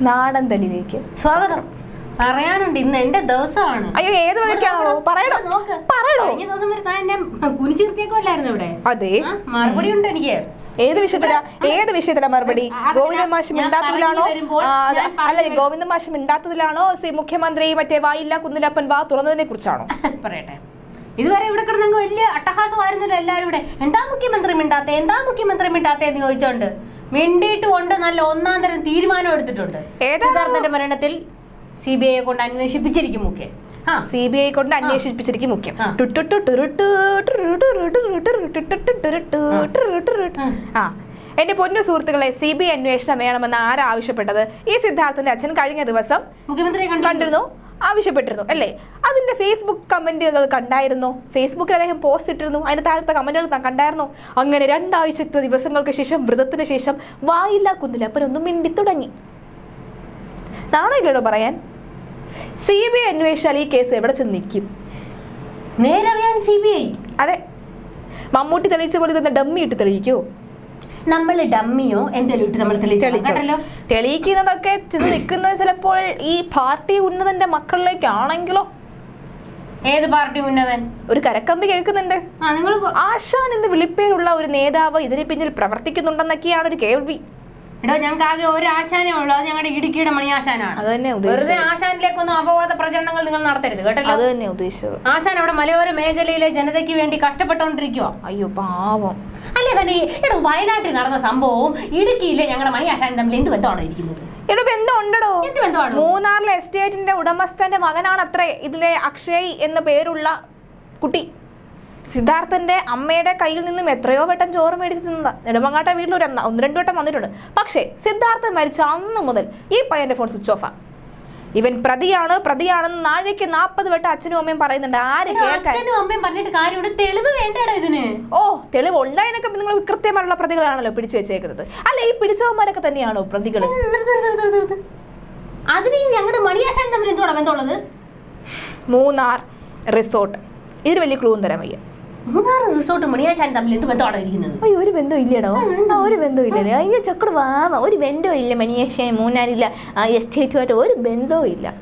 നാടന്തലിലേക്ക് സ്വാഗതം. പറയാനുണ്ട് ഇന്ന് എന്റെ ദിവസമാണ്. അയ്യോ ഏത് വഴിക്കാണോ പറയണോ നോക്ക്. പറയണോ കഴിഞ്ഞ ദിവസം വരെ താൻ എന്നെ കുനിച്ചു നിർത്തിയേക്കുമല്ലായിരുന്നു ഇവിടെ. അതെ. മറുപടി ഉണ്ട് എനിക്ക്. ഏത് വിഷയത്തിലാ? ഏത് വിഷയത്തിലാ മറുപടി? ഗോവിന്ദ ഞാൻ- മാഷ് ഞാൻ മിണ്ടാത്തതിലാണോ? ഞാൻ പറഞ്ഞു അല്ല ഗോവിന്ദ മാഷ് മിണ്ടാത്തതിലാണോ? സി മുഖ്യമന്ത്രി മറ്റേ വായില്ല കുന്നിലപ്പൻ വാ തുറന്നതിനെ കുറിച്ചാണോ? പറയട്ടെ. ഇതുവരെ ഇവിടെ കിടന്നങ്ങ് വലിയ അട്ടഹാസമായിരുന്നല്ലോ എല്ലാവരും ഇവിടെ. എന്താ മുഖ്യമന്ത്രി മിണ്ടാത്തെ എന്താ മുഖ്യമന്ത്രി മിണ്ടാത്തെ എന്ന് ചോദിച്ചോണ്ട്? മിണ്ടിയിട്ടുമുണ്ട് നല്ല ഒന്നാം തരം തീരുമാനം എടുത്തിട്ടുണ്ട് സിദ്ധാർത്ഥന്റെ മരണത്തിൽ സി ബി ഐയെ കൊണ്ട് അന്വേഷിപ്പിച്ചിരിക്കും മുഖ്യ സി ബി ഐ കൊണ്ട് അന്വേഷിപ്പിച്ചിരിക്കും മുഖ്യം ആ. എന്റെ പൊന്നു സുഹൃത്തുക്കളെ സി ബി ഐ അന്വേഷണം വേണമെന്ന് ആരാ ആവശ്യപ്പെട്ടത് ഈ സിദ്ധാർത്ഥന്റെ അച്ഛൻ കഴിഞ്ഞ ദിവസം മുഖ്യമന്ത്രിയെ കണ്ടിരുന്നു ആവശ്യപ്പെട്ടിരുന്നു അല്ലേ? അതിന്റെ ഫേസ്ബുക്ക് കമന്റുകൾ കണ്ടായിരുന്നു? ഫേസ്ബുക്കിൽ അദ്ദേഹം പോസ്റ്റ് ഇട്ടിരുന്നു അതിന്റെ താഴത്തെ കമന്റുകൾ താൻ കണ്ടായിരുന്നു? അങ്ങനെ രണ്ടാഴ്ചത്തെ ദിവസങ്ങൾക്ക് ശേഷം വ്രതത്തിന് ശേഷം വായില്ല കുന്നിലപ്പനൊന്നും മിണ്ടി തുടങ്ങി. നാണയങ്ങളോട് പറയാൻ? സി ബി ഐ അന്വേഷിച്ചാൽ ഈ കേസ് എവിടെ ചെന്ന് നിൽക്കും? നേരറിയാൻ സി ബി ഐ അതെ. മമ്മൂട്ടി തെളിയിച്ച പോലെ തന്നെ ഡമ്മി ഇട്ട് തെളിയിക്കോ? നമ്മൾ ഡമ്മിയോ എന്തെങ്കിലും നമ്മൾ തെളിയിച്ചോ? തെളിയിച്ചോ. തെളിയിക്കുന്നതൊക്കെ നിൽക്കുന്നത് ചിലപ്പോൾ ഈ പാർട്ടി ഉന്നതന്റെ മക്കളിലേക്കാണെങ്കിലോ? ഏത് പാർട്ടി ഉന്നതൻ? ഒരു കരക്കമ്പി കേൾക്കുന്നുണ്ട്. ആശാൻ എന്ന് വിളിപ്പേരുള്ള ഒരു നേതാവ് ഇതിന് പിന്നിൽ പ്രവർത്തിക്കുന്നുണ്ടെന്നൊക്കെയാണ് ഒരു കേൾവി. എടോ ഞങ്ങൾക്ക് ആകെ ഒരു ആശാനേ ഉള്ളൂ. അത് ഞങ്ങളുടെ ഇടുക്കിയുടെ മണി ആശാനാണ്. അത് തന്നെ വെറുതെ ആശാനിലേക്കൊന്നും അപവാദ പ്രചരണങ്ങൾ നിങ്ങൾ നടത്തരുത് കേട്ടല്ലോ? അത് തന്നെ ഉദ്ദേശിച്ചത്. ആശാൻ അവിടെ മലയോര മേഖലയിലെ ജനതയ്ക്ക് വേണ്ടി കഷ്ടപ്പെട്ടോണ്ടിരിക്കുവോ അയ്യോ പാവം. അല്ലേ തന്നെ എടോ വയനാട്ടിൽ നടന്ന സംഭവവും ഇടുക്കിയിലെ ഞങ്ങളുടെ മണി ആശാൻ തമ്മിൽ എന്ത് ബന്ധമാണോ ഇരിക്കുന്നത്? എന്ത് ബന്ധമാണോ? മൂന്നാറിലെ എസ്റ്റേറ്റിന്റെ ഉടമസ്ഥന്റെ മകനാണ് അത്രേ ഇതിലെ അക്ഷയ് എന്ന പേരുള്ള കുട്ടി. സിദ്ധാർത്ഥന്റെ അമ്മയുടെ കയ്യിൽ നിന്നും എത്രയോ വട്ടം ചോറ് മേടിച്ച് തിന്നതാ നെടുമങ്ങാട്ടെ വീട്ടിൽ ഒരു ഒന്ന് രണ്ട് വട്ടം വന്നിട്ടുണ്ട്. പക്ഷേ സിദ്ധാർത്ഥൻ മരിച്ച അന്ന് മുതൽ ഈ പയ്യന്റെ ഫോൺ സ്വിച്ച് ഓഫാ ഇവൻ പ്രതിയാണ് പ്രതിയാണെന്ന് നാഴേക്ക് നാൽപ്പത് വട്ടം അച്ഛനും അമ്മയും പറയുന്നുണ്ട്. ആര് കേൾക്കാൻ? ഓ തെളിവ് ഉണ്ടായതിനൊക്കെ നിങ്ങൾ കൃത്യമായിട്ടുള്ള പ്രതികളാണല്ലോ പിടിച്ചു വെച്ചേക്കുന്നത്. അല്ല ഈ പിടിച്ചവന്മാരൊക്കെ തന്നെയാണോ പ്രതികൾ. അതിന് ഞങ്ങളുടെ മണിയാശാൻ തമ്മിൽ ബന്ധമുള്ളത്? മൂന്നാർ റിസോർട്ട്. ഇതിന് വലിയ ക്ലൂ തരാൻ വയ്യ. മൂന്നാർ റിസോർട്ടും മണിയാശാൻ തമ്മിൽ എന്ത് ബന്ധമാണോ ഇരിക്കുന്നത് അയ്യോ ഒരു ബന്ധവും ഇല്ലടോ. ആ, ഒരു ബന്ധവും ഇല്ലല്ലേ അയ്യോ ചക്കട് വാവ. ഒരു ബന്ധവും ഇല്ല മനിയേഷൻ മൂന്നാറില്ല. ആ, എസ്റ്റേറ്റുമായിട്ട് ഒരു ബന്ധവും ഇല്ല.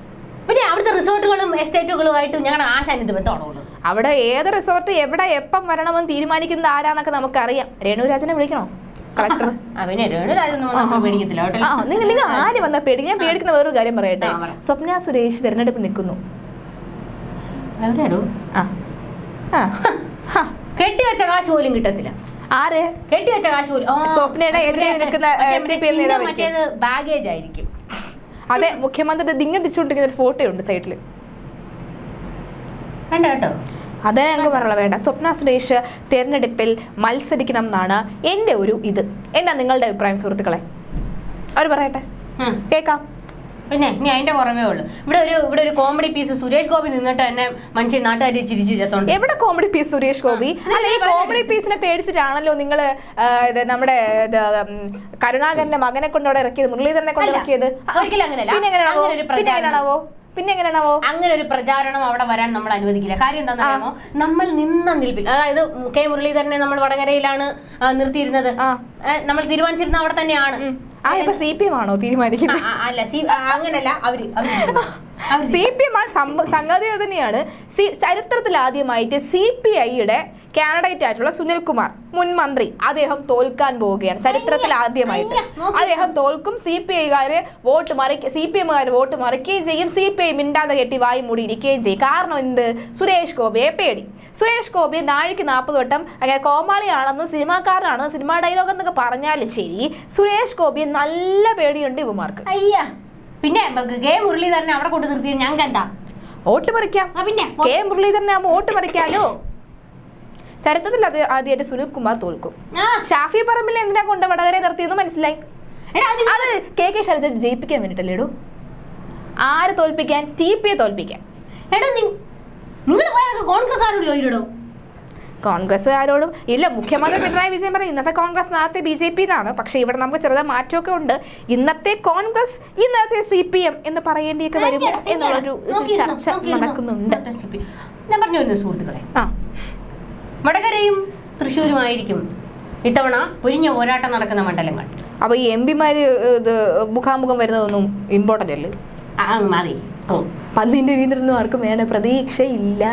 പിന്നെ അവിടുത്തെ റിസോർട്ടുകളും എസ്റ്റേറ്റുകളുമായിട്ട് ഞങ്ങളുടെ ആശാൻ എന്ത് ബന്ധമാണോ അവിടെ ഏത് റിസോർട്ട് എവിടെ എപ്പം വരണമെന്ന് തീരുമാനിക്കുന്നത് ആരാന്നൊക്കെ നമുക്കറിയാം. രേണുരാജനെ വിളിക്കണോ? കളക്ടർ നിങ്ങൾ ആര് വന്നാ പേടി? ഞാൻ പേടിക്കുന്ന വേറൊരു കാര്യം പറയട്ടെ. സ്വപ്ന സുരേഷ് തെരഞ്ഞെടുപ്പ് നിൽക്കുന്നു. എവിടെയാണോ ആ. കെട്ടിവെച്ച കാശ് പോലും കിട്ടത്തില്ല. ആര്? കെട്ടിവെച്ച കാശ് പോലും. സ്വപ്നയുടെ എതിരെ നിൽക്കുന്ന. മറ്റേത് ബാഗേജ് ആയിരിക്കും. അതെ മുഖ്യമന്ത്രി ദിങ്ങടിച്ചുകൊണ്ടിരിക്കുന്ന ഒരു ഫോട്ടോ ഉണ്ട് സൈഡിൽ വേണ്ട കേട്ടോ. അതേ ഞങ്ങൾക്ക് പറയാനുള്ള വേണ്ട. സ്വപ്ന സുരേഷ് തെരഞ്ഞെടുപ്പിൽ മത്സരിക്കണം എന്നാണ് എന്റെ ഒരു ഇത്. എന്താ നിങ്ങളുടെ അഭിപ്രായം സുഹൃത്തുക്കളെ? അവർ പറയട്ടെ. കേക്കാം കേൾക്കാം. പിന്നെ ഇനി അതിന്റെ പുറമേ ഉള്ളൂ. ഇവിടെ ഒരു ഇവിടെ ഒരു കോമഡി പീസ് സുരേഷ് ഗോപി നിന്നിട്ട് തന്നെ മനുഷ്യൻ നാട്ടുകാരി ചിരിച്ചു ചെത്തോണ്ട് എവിടെ കോമഡി പീസ് സുരേഷ് ഗോപി? അല്ല ഈ കോമഡി പീസിനെ പേടിച്ചിട്ടാണല്ലോ നിങ്ങൾ നമ്മുടെ ഇത്, കരുണാകരന്റെ മകനെ കൊണ്ട് അവിടെ ഇറക്കിയത് മുരളീധരനെ കൊണ്ട് ഇറക്കിയത്? ഒരിക്കലും അങ്ങനെയല്ല. പിന്നെ എങ്ങനെയാണോ അങ്ങനെ ഒരു പ്രചാരണം. അവിടെ വരാൻ നമ്മൾ അനുവദിക്കില്ല. കാര്യം എന്താണെന്ന് അറിയാമോ നമ്മൾ നിന്ന നിൽപ്പിൽ അതായത് കെ മുരളീധരനെ നമ്മൾ വടകരയിലാണ് നിർത്തിയിരുന്നത്. നമ്മൾ തീരുമാനിച്ചിരുന്ന അവിടെ തന്നെയാണ്. ആ ഇപ്പൊ സി പി എം ആണോ തീരുമാനിക്കുന്നത്? അല്ല അങ്ങനല്ല അവർ. സി പി എം ആണ് സംഗതി തന്നെയാണ്. സി ചരിത്രത്തിൽ ആദ്യമായിട്ട് സി പി ഐയുടെ കാൻഡിഡേറ്റ് ആയിട്ടുള്ള സുനിൽ കുമാർ മുൻ മന്ത്രി. അദ്ദേഹം തോൽക്കാൻ പോവുകയാണ്. ചരിത്രത്തിൽ ആദ്യമായിട്ട് അദ്ദേഹം തോൽക്കും. സി പി ഐക്കാര് വോട്ട് മറിക്ക സി പി എമ്മുകാർ വോട്ട് മറിക്കുകയും ചെയ്യും. സി പി ഐ മിണ്ടാതെ കെട്ടി വായി മൂടി ഇരിക്കുകയും ചെയ്യും. കാരണം എന്ത്? സുരേഷ് ഗോപിയെ പേടി. സുരേഷ് ഗോപി നാഴിക്ക് നാൽപ്പത് വട്ടം അങ്ങനെ കോമാളിയാണെന്ന് സിനിമാക്കാരനാണെന്ന് സിനിമാ ഡയലോഗ് എന്നൊക്കെ പറഞ്ഞാലും ശരി സുരേഷ് ഗോപിയെ നല്ല പേടിയുണ്ട് ഇവമാർക്ക് അയ്യ. പിന്നെ കെ മുരളീധരനെ അവിടെ കൊണ്ട് നിർത്തിയത് ഞങ്ങൾക്ക് എന്താ? വോട്ട് പറിക്കാം. പിന്നെ കെ മുരളീധരനെ ആകുമ്പോൾ വോട്ട് പറിക്കാലോ? ചരിത്രത്തിൽ അത് ആദ്യമായിട്ട് സുനിൽ കുമാർ തോൽക്കും. ഷാഫി പറമ്പിൽ എന്തിനാ കൊണ്ട് വടകരെ നിർത്തിയെന്ന് മനസ്സിലായി? അത് കെ കെ ശൈലജ ജയിപ്പിക്കാൻ വേണ്ടിട്ടല്ലേ ഇടൂ? ആരെ തോൽപ്പിക്കാൻ? ടി പിയെ തോൽപ്പിക്കാൻ. എടാ നിങ്ങൾ പോയതൊക്കെ കോൺഗ്രസ് ആരോട് ചോദിച്ചിടോ കോൺഗ്രസ്സുകാരോടും ഇല്ല മുഖ്യമന്ത്രി പിണറായി വിജയൻ പറയും ഇന്നത്തെ കോൺഗ്രസ് നാളത്തെ ബി ജെ പി എന്നാണ് പക്ഷേ ഇവിടെ നമുക്ക് ചെറുതായ മാറ്റമൊക്കെ ഉണ്ട്. ഇന്നത്തെ കോൺഗ്രസ് ഇന്നത്തെ സി പി എം എന്ന് പറയേണ്ടിയൊക്കെ വരുമോ എന്നുള്ളൊരു ചർച്ച നടക്കുന്നുണ്ട്. ഞാൻ പറഞ്ഞു വരുന്നു സുഹൃത്തുക്കളെ. ആ. വടകരയും തൃശ്ശൂരുമായിരിക്കും ഇത്തവണ പുരിഞ്ഞ പോരാട്ടം നടക്കുന്ന മണ്ഡലങ്ങൾ. അപ്പൊ ഈ എം പിമാര് ഇത് മുഖാമുഖം വരുന്നതൊന്നും ഇമ്പോർട്ടന്റ് അല്ലേ? മാറി. പന്നിന്റെ വീട്ടിലൊന്നും ആർക്കും വേണ്ട പ്രതീക്ഷയില്ല.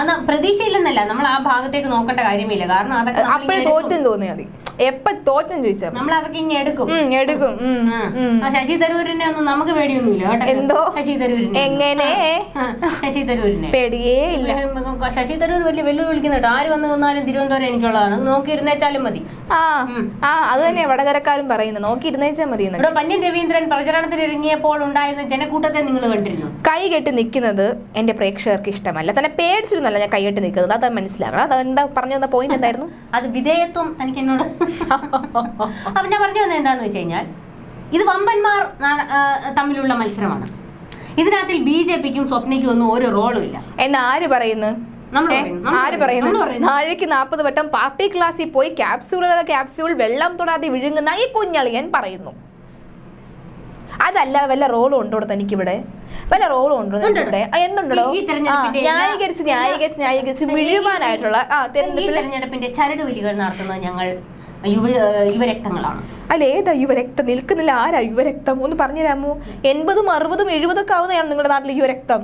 അത് പ്രതീക്ഷയില്ലെന്നല്ല നമ്മൾ ആ ഭാഗത്തേക്ക് നോക്കേണ്ട കാര്യമില്ല. കാരണം അതൊക്കെ തോറ്റം അപ്പോഴും ഇങ്ങ് തോറ്റെന്ന് തോന്നിയാ മതി. എപ്പ തോറ്റം ചോദിച്ചാ നമ്മൾ അതൊക്കെ ഇങ്ങനെ എടുക്കും. എടുക്കും. ശശി തരൂരിനെ ഒന്നും നമുക്ക് പേടിയൊന്നുമില്ല കേട്ടോ. എന്തോ? ശശി തരൂരിനെ. എങ്ങനെ? ശശി തരൂരിനെ. പേടിയേ ഇല്ല. ശശി തരൂർ വലിയ വെല്ലുവിളി വിളിക്കുന്നുണ്ട് കേട്ടോ. ആര് വന്ന് നിന്നാലും തിരുവനന്തപുരം എനിക്കുള്ളതാണ്. നോക്കിയിരുന്നേച്ചാലും മതി. ആ ആ അത് തന്നെ വടകരക്കാരും പറയുന്നത് നോക്കി ഇരുന്നേച്ചാ മതി. ഇവിടെ പന്യൻ രവീന്ദ്രൻ പ്രചരണത്തിൽ ഇറങ്ങിയപ്പോൾ ഉണ്ടായിരുന്ന ജനക്കൂട്ടത്തെ നിങ്ങൾ കണ്ടിരുന്നു? കൈ കെട്ടി നിൽക്കുന്നത് എന്റെ പ്രേക്ഷകർക്ക് ഇഷ്ടമല്ല. തന്നെ പേടിച്ചിരുന്നല്ല ഞാൻ കൈയിട്ട് നിൽക്കുന്നത്. അത് മനസ്സിലാക്കണം. അത് എന്താ പറഞ്ഞു തന്ന പോയിന്റ് എന്തായിരുന്നു? അത് വിധേയത്വം തനിക്ക് എന്നോട്. അപ്പൊ ഞാൻ പറഞ്ഞു വന്നത് എന്താന്ന് വെച്ച് കഴിഞ്ഞാൽ ഇത് വമ്പന്മാർ തമ്മിലുള്ള മത്സരമാണ്. ഇതിനകത്തിൽ ബി ജെ പിക്കും സ്വപ്നയ്ക്കും ഒന്നും ഒരു റോളും ഇല്ല. എന്ന് ആര് പറയുന്നു? ആര് പറയുന്നു. നാഴേക്ക് നാൽപ്പത് വട്ടം പാർട്ടി ക്ലാസ്സിൽ പോയി ക്യാപ്സ്യൂൾ ക്യാപ്സ്യൂൾ വെള്ളം തൊടാതെ വിഴുങ്ങുന്ന ഈ കുഞ്ഞളിയൻ പറയുന്നു. അതല്ലാതെ വല്ല റോളും ഉണ്ടോ തനിക്കിവിടെ? വല്ല റോളും ഉണ്ടോ ഇവിടെ എന്തുണ്ടോ ന്യായീകരിച്ച് ന്യായീകരിച്ച് ന്യായീകരിച്ച് വിഴുവാനായിട്ടുള്ള ആ തെരഞ്ഞെടുപ്പിന്റെ ചരട് വലികൾ നടത്തുന്നത് ഞങ്ങൾ യുവ യുവരക്തങ്ങളാണ്. അല്ല ഏതാ യുവരക്തം? നിൽക്കുന്നില്ല. ആരാ യുവരക്തം? ഒന്ന് പറഞ്ഞുതരാമോ എൺപതും അറുപതും എഴുപതൊക്കെ ആവുന്നതാണ് നിങ്ങളുടെ നാട്ടിൽ യുവരക്തം.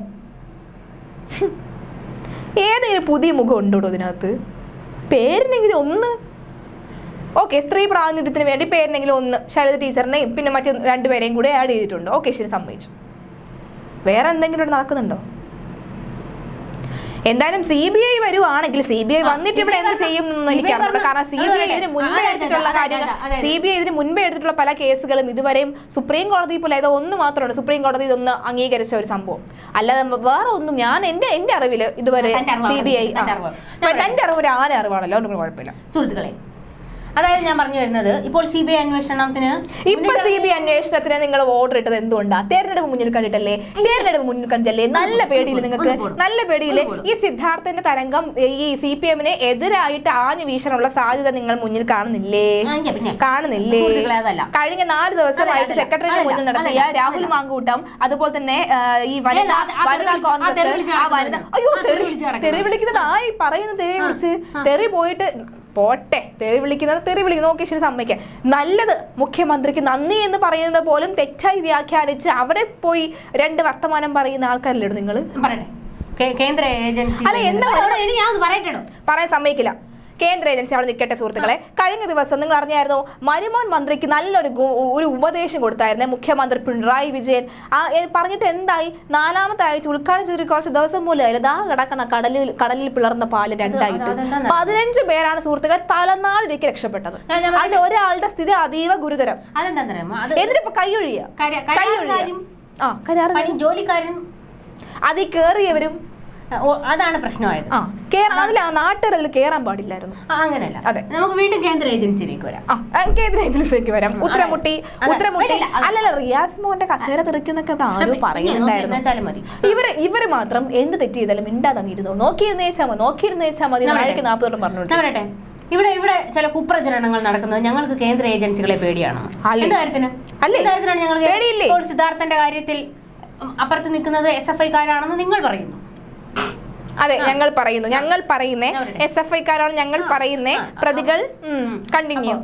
ഏതെങ്കിലും പുതിയ മുഖം ഉണ്ടോ ഇതിനകത്ത്? പേരിനെങ്കിലും ഒന്ന് ഓക്കെ സ്ത്രീ പ്രാതിനിധ്യത്തിന് വേണ്ടി പേരെങ്കിലും ഒന്ന് ശൈലജ ടീച്ചറിനെയും പിന്നെ മറ്റു രണ്ടുപേരെയും കൂടെ ആഡ് ചെയ്തിട്ടുണ്ട്. ഓക്കെ ശരി സമ്മതിച്ചു. വേറെ എന്തെങ്കിലും ഇവിടെ നടക്കുന്നുണ്ടോ? എന്തായാലും സി ബി ഐ വരുവാണെങ്കിൽ സി ബി ഐ വന്നിട്ട് ഇവിടെ എന്ത് ചെയ്യും എന്നൊന്നും എനിക്ക് കാരണം സി ബി ഐ ഇതിന് മുൻപേ എടുത്തിട്ടുള്ള കാര്യങ്ങൾ. സി ബി ഐ ഇതിന് മുൻപേ എടുത്തിട്ടുള്ള പല കേസുകളും ഇതുവരെയും സുപ്രീം കോടതി പോലെ ഇത് ഒന്ന് മാത്രമാണ് സുപ്രീം കോടതി ഇതൊന്ന് അംഗീകരിച്ച ഒരു സംഭവം. അല്ലാതെ വേറെ ഒന്നും ഞാൻ എന്റെ എന്റെ അറിവിൽ ഇതുവരെ സി ബി ഐ തന്റെ അറിവ്. തന്റെ അറിവ് ഒരു ആന അറിവാണല്ലോ ഒന്നും കുഴപ്പമില്ല. സുഹൃത്തുക്കളെ അതായത് ഞാൻ പറഞ്ഞു വരുന്നത് ഇപ്പോൾ സി ബി ഐ അന്വേഷണത്തിന് ഇപ്പൊ സി ബി അന്വേഷണത്തിന് നിങ്ങൾ ഓർഡർ ഇട്ടത് എന്തുകൊണ്ടാ? തെരഞ്ഞെടുപ്പ് മുന്നിൽ കണ്ടിട്ടല്ലേ? തെരഞ്ഞെടുപ്പ് മുന്നിൽ കണ്ടിട്ടല്ലേ? നല്ല പേടിയിൽ നിങ്ങൾക്ക് നല്ല പേടിയിൽ ഈ സിദ്ധാർത്ഥന്റെ തരംഗം ഈ സി പി എമ്മിന് എതിരായിട്ട് ആഞ്ഞു വീശാനുള്ള സാധ്യത നിങ്ങൾ മുന്നിൽ കാണുന്നില്ലേ? കാണുന്നില്ലേ? കഴിഞ്ഞ നാല് ദിവസമായിട്ട് സെക്രട്ടറിയുടെ മുന്നിൽ നടത്തിയ രാഹുൽ മാങ്കൂട്ടം അതുപോലെ തന്നെ ഈ വനിതാ കോൺഗ്രസ് ആ വനിത അയ്യോ തെറി തെറി വിളിച്ച് നടക്കുന്നത്. തെറി വിളിക്കുന്നത് ആയി പറയുന്ന തെറി വിളിച്ച്. തെറി പോയിട്ട് പോട്ടെ. തെറി വിളിക്കുന്നത് തെറി വിളിക്കുന്നു. നോക്കി ശരി സമ്മതിക്കാം നല്ലത് മുഖ്യമന്ത്രിക്ക് നന്ദി എന്ന് പറയുന്നത് പോലും തെറ്റായി വ്യാഖ്യാനിച്ച് അവിടെ പോയി രണ്ട് വർത്തമാനം പറയുന്ന ആൾക്കാരല്ലേ നിങ്ങൾ പറയണേ. കേന്ദ്ര ഏജൻസി അല്ല, എന്താ പറയാൻ സമ്മതിക്കില്ല. കേന്ദ്ര ഏജൻസി അവിടെ നിൽക്കട്ടെ സുഹൃത്തുക്കളെ. കഴിഞ്ഞ ദിവസം നിങ്ങൾ അറിഞ്ഞായിരുന്നു മരുമോൻ മന്ത്രിക്ക് നല്ലൊരു ഒരു ഉപദേശം കൊടുത്തായിരുന്നു മുഖ്യമന്ത്രി പിണറായി വിജയൻ. ആ പറഞ്ഞിട്ട് എന്തായി? നാലാമത്തെ ആഴ്ച ഉദ്ഘാടനം ചെയ്തിട്ട് കുറച്ച് ദിവസം പോലും ആയില്ല. ദാ കിടക്കണ കടലിൽ കടലിൽ പിളർന്ന പാൽ രണ്ടായിട്ട് പതിനഞ്ച് പേരാണ് സുഹൃത്തുക്കളെ തലനാടിലേക്ക് രക്ഷപ്പെട്ടത്. അതിൽ ഒരാളുടെ സ്ഥിതി അതീവ ഗുരുതരം. അതെന്താണെന്നറിയാമോ ഇപ്പൊ എന്നിട്ടിപ്പോ കൈയൊഴിയ. ആ കരാറ് പണി ജോലിക്കാരും അതിൽ കേറിയവരും അതാണ് പ്രശ്നമായത്. ആ കേറാ അതിൽ നാട്ടുകാരിൽ പാടില്ലായിരുന്നു. അങ്ങനെയല്ല. അതെ. നമുക്ക് വീണ്ടും കേന്ദ്ര ഏജൻസിയിലേക്ക് വരാം. ആ കേന്ദ്ര ഏജൻസിയിലേക്ക് വരാം. ഉത്തരമുട്ടി. ഉത്തരമുട്ടി. അല്ലല്ല റിയാസ് മോഹന്റെ കസേര തെറിക്കുന്നൊക്കെ ഇവിടെ ആരോ പറയുന്നുണ്ടായിരുന്നു. ഇവർ ഇവർ മാത്രം എന്ത് തെറ്റ് ചെയ്താലും മിണ്ടാതെ അങ്ങിരുന്നു നോക്കിയിരുന്നേച്ചാ മതി നോക്കിയിരുന്നേച്ചാ മതി നാളേക്ക് നാൽപ്പതോളം പറഞ്ഞു പറയട്ടെ ഇവിടെ ഇവിടെ ചില കുപ്രചരണങ്ങൾ നടക്കുന്നത് ഞങ്ങൾക്ക് കേന്ദ്ര ഏജൻസികളെ പേടിയാണ്? എന്ത് കാര്യത്തിന്? ഞങ്ങൾ? സിദ്ധാർത്ഥന്റെ കാര്യത്തിൽ അപ്പുറത്ത് നിൽക്കുന്നത് എസ് എഫ് ഐക്കാരാണെന്ന് നിങ്ങൾ പറയുന്നു. അതെ ഞങ്ങൾ പറയുന്നു. ഞങ്ങൾ പറയുന്നേ എസ് എഫ് ഐക്കാരാണ് ഞങ്ങൾ പറയുന്നേ. പ്രതികൾ കണ്ടിന്യൂ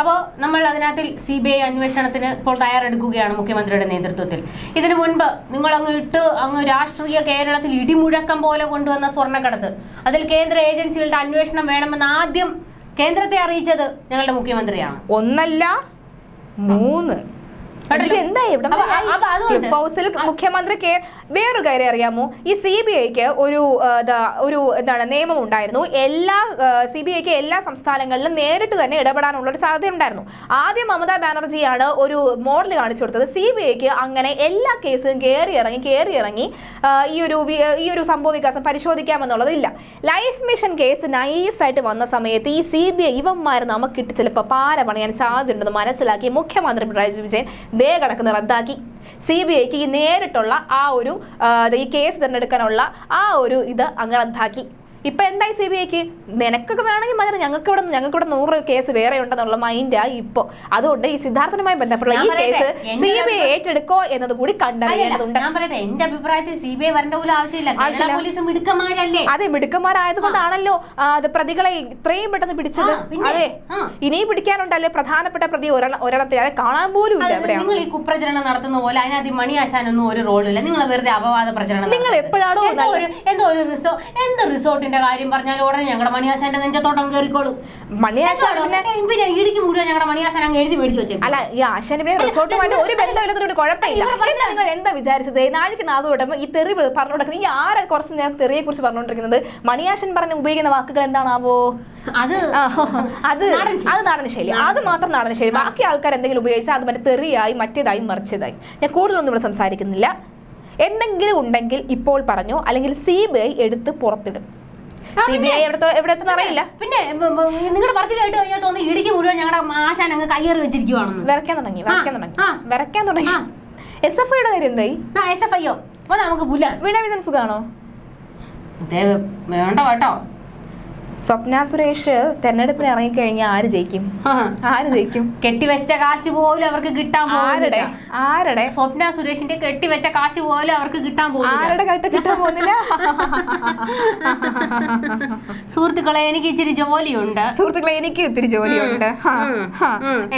അപ്പോൾ നമ്മൾ അതിനകത്ത് സി ബി ഐ അന്വേഷണത്തിന് ഇപ്പോൾ തയ്യാറെടുക്കുകയാണ് മുഖ്യമന്ത്രിയുടെ നേതൃത്വത്തിൽ. ഇതിനു മുൻപ് നിങ്ങൾ അങ്ങ് ഇട്ട് അങ്ങ് രാഷ്ട്രീയ കേരളത്തിൽ ഇടിമുഴക്കം പോലെ കൊണ്ടുവന്ന സ്വർണക്കടത്ത്. അതിൽ കേന്ദ്ര ഏജൻസികളുടെ അന്വേഷണം വേണമെന്ന് ആദ്യം കേന്ദ്രത്തെ അറിയിച്ചത് ഞങ്ങളുടെ മുഖ്യമന്ത്രിയാണ്. ഒന്നല്ല മൂന്ന്. മുഖ്യമന്ത്രി വേറൊരു കാര്യം അറിയാമോ? ഈ സി ബി ഐക്ക് ഒരു ഒരു എന്താണ് നിയമം ഉണ്ടായിരുന്നു എല്ലാ സി ബി ഐക്ക് എല്ലാ സംസ്ഥാനങ്ങളിലും നേരിട്ട് തന്നെ ഇടപെടാനുള്ള ഒരു സാധ്യത ഉണ്ടായിരുന്നു. ആദ്യം മമതാ ബാനർജിയാണ് ഒരു മോഡൽ കാണിച്ചു കൊടുത്തത്. സി ബി ഐക്ക് അങ്ങനെ എല്ലാ കേസും കയറി ഇറങ്ങി കയറി ഇറങ്ങി ഈ ഒരു ഈ ഒരു സംഭവ വികാസം പരിശോധിക്കാമെന്നുള്ളത് ഇല്ല. ലൈഫ് മിഷൻ കേസ് നൈസായിട്ട് വന്ന സമയത്ത് ഈ സി ബി ഐ ഇവന്മാർ നമുക്കിട്ട് ചിലപ്പോൾ പാര പണിയാൻ സാധ്യതയുണ്ടെന്ന് മനസ്സിലാക്കി മുഖ്യമന്ത്രി പിണറായി വിജയൻ ദേ കടക്കുന്ന റദ്ദാക്കി. സി ബി ഐക്ക് ഈ നേരിട്ടുള്ള ആ ഒരു ഈ കേസ് തിരഞ്ഞെടുക്കാനുള്ള ആ ഒരു ഇത് അങ്ങ് റദ്ദാക്കി. ഇപ്പൊ എന്തായി സി ബി ഐക്ക് നിനക്കൊക്കെ വേണമെങ്കിൽ മതി ഞങ്ങൾക്ക് ഇവിടെ ഞങ്ങൾക്ക് ഇവിടെ നൂറ് കേസ് വേറെ ഉണ്ടെന്നുള്ള മൈൻഡായി ഇപ്പൊ. അതുകൊണ്ട് ഈ സിദ്ധാർത്ഥനുമായി ബന്ധപ്പെട്ട ഈ കേസ് സി ബി ഐ ഏറ്റെടുക്കോ എന്നത് കൂടി കണ്ടറിയേണ്ടതുണ്ട്. ഞാൻ പറയട്ടെ എന്റെ അഭിപ്രായത്തിൽ സി ബി ഐ വരേണ്ട പോലും ആവശ്യമില്ല. പോലീസ് മിടുക്കന്മാരല്ലേ? അതെ മിടുക്കന്മാരായതുകൊണ്ടാണല്ലോ കൊണ്ടാണല്ലോ അത് പ്രതികളെ ഇത്രയും പെട്ടെന്ന് പിടിച്ചത്? അതെ ഇനിയും പിടിക്കാനുണ്ടല്ലേ പ്രധാനപ്പെട്ട പ്രതി ഒരെണ്ണ- ഒരെണ്ണത്തെ അതെ കാണാൻ പോലും ഇല്ല ഇവിടെ നിങ്ങൾ ഈ കുപ്രചരണം നടത്തുന്ന പോലെ അതിനകത്ത് ഈ മണി ആശാനൊന്നും ഒരു റോളില്ല നിങ്ങൾ വെറുതെ അപവാദ പ്രചരണം നിങ്ങൾ. എപ്പോഴാണോ എന്തോ ഒരു എന്തോ റിസോ എന്ത് റിസോർട്ടിന്റെ കാര്യം പറഞ്ഞാലും ഉടനെ ഞങ്ങളുടെ മണിയാശാന്റെ നെഞ്ചത്തോട്ടം കയറിക്കോളും മണിയാശാൻ? ഏ, പിന്നെ ഇടിക്ക് മുഴുവൻ ഞങ്ങളുടെ മണിയാശാൻ അങ്ങ് എഴുതി മേടിച്ചു വെച്ചേക്കും അല്ല ഈ ആശാന്റെ റിസോർട്ടുമായിട്ട് ഒരു ബന്ധമില്ലാത്തൊരു കുഴപ്പമില്ല. നിങ്ങൾ എന്താ വിചാരിച്ചത്? നാഴിക്ക് നാദ് ഇടുമ്പോ ഈ തെറി പറഞ്ഞു കൊടുക്കുന്നത് ഈ ആരെ കുറച്ച് നേരം തെറിയെ കുറിച്ച് പറഞ്ഞുകൊണ്ടിരിക്കുന്നത്? മണിയാശൻ പറഞ്ഞ് ഉപയോഗിക്കുന്ന വാക്കുകൾ എന്താണാവോ? അത് ആ, അത് നാടൻ ശൈലി. അത് നാടന ശൈലി. അത് മാത്രം നാടന ശൈലി. ബാക്കി ആൾക്കാർ എന്തെങ്കിലും ഉപയോഗിച്ചാൽ അത് മറ്റേ തെറിയായി മറ്റേതായി മറിച്ചതായി. ഞാൻ കൂടുതലൊന്നും ഇവിടെ സംസാരിക്കുന്നില്ല. എന്തെങ്കിലും ഉണ്ടെങ്കിൽ ഇപ്പോൾ പറഞ്ഞു അല്ലെങ്കിൽ സി ബി ഐ എടുത്ത് പുറത്തിടും. സി ബി ഐ എവിടെ എത്തുന്ന അറിയില്ല. പിന്നെ നിങ്ങൾ പറച്ചിൽ കേട്ട് കഴിഞ്ഞാൽ തോന്നി ഇടിക്ക് മുഴുവൻ ഞങ്ങളുടെ ആശാൻ അങ്ങ് കയ്യേറി വെച്ചിരിക്കുവാണെന്ന്. വിറയ്ക്കാൻ തുടങ്ങി വിറയ്ക്കാൻ തുടങ്ങി. വിറയ്ക്കാൻ തുടങ്ങി. എസ് എഫ് ഐയുടെ കാര്യം എന്തായി? ആ എസ് എഫ് ഐയോ അപ്പൊ നമുക്ക് പുല്ലാണ് വീണ വിജയൻ സുഖാണോ? ദേ, വേണ്ട കേട്ടോ. സ്വപ്ന സുരേഷ് തെരഞ്ഞെടുപ്പിന് ഇറങ്ങിക്കഴിഞ്ഞാൽ ആര് ജയിക്കും. ആര് ജയിക്കും? കെട്ടിവെച്ച കാശ് പോലും അവർക്ക് കിട്ടാൻ ആരുടെ? പോകുന്നില്ല ആരുടെ? സ്വപ്ന സുരേഷിന്റെ കെട്ടിവെച്ച കാശ് പോലും അവർക്ക് കിട്ടാൻ പോകും ആരുടെ കട്ട് കിട്ടാൻ പോകുന്നില്ല സുഹൃത്തുക്കളെ എനിക്ക് ഇച്ചിരി ജോലിയുണ്ട്. സുഹൃത്തുക്കളെ എനിക്ക് ഇത്തിരി ജോലിയുണ്ട്.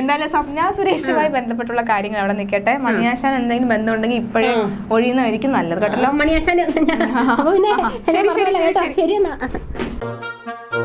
എന്തായാലും സ്വപ്ന സുരേഷുമായി ബന്ധപ്പെട്ടുള്ള കാര്യങ്ങൾ അവിടെ നിൽക്കട്ടെ. മണിയാശാൻ എന്തെങ്കിലും ബന്ധമുണ്ടെങ്കിൽ ഇപ്പോഴേ. ഒഴിയുന്നതായിരിക്കും നല്ലത്. കേട്ടല്ലോ മണിയാശാൻ ശരി ശരി, ശരി, ശരി, എന്നാ ശരി. Música